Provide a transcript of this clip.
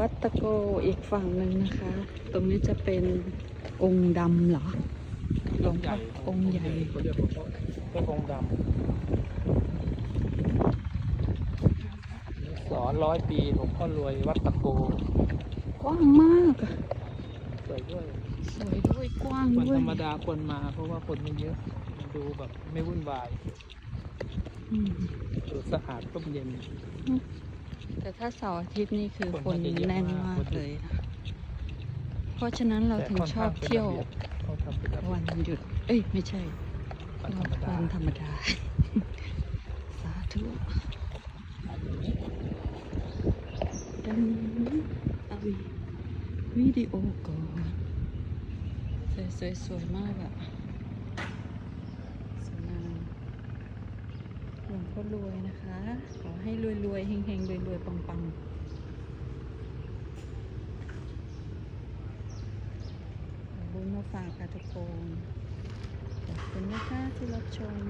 วัดตะโกอีกฝั่งหนึ่งนะคะ ตรงนี้จะเป็นองค์ดำเหรอหลวงพ่อองค์ใหญ่เขาเรียกว่าพระองค์ดำสอนร้อยปีหลวงพ่อรวยวัดตะโกกว้างมากอะสวยด้วยสวยด้วยกว้างวันด้วยธรรมดาคนมาเพราะว่าคนไม่เยอะมันดูแบบไม่วุ่นวายอืมดูสะอาดร่มเย็น แต่ถ้าเสาร์อาทิตย์นี่คือคนคนน่าจะเยอะแน่นมากมากคนเลยนะเพราะฉะนั้นเราถึงชอบเที่ยวเขาทำเป็นระเบียบวันหยุด เอ้ยไม่ใช่วันธรรมดาวันธรรมดาสาธุดังเอาวิดีโอก่อนสวยๆสวยมากอะสวยงามหลวงพ่อรวยนะคะขอให้ รวยๆเฮงๆรวยๆปังๆบุญมาฝากค่ะทุกคนขอบคุณนะคะที่รับชม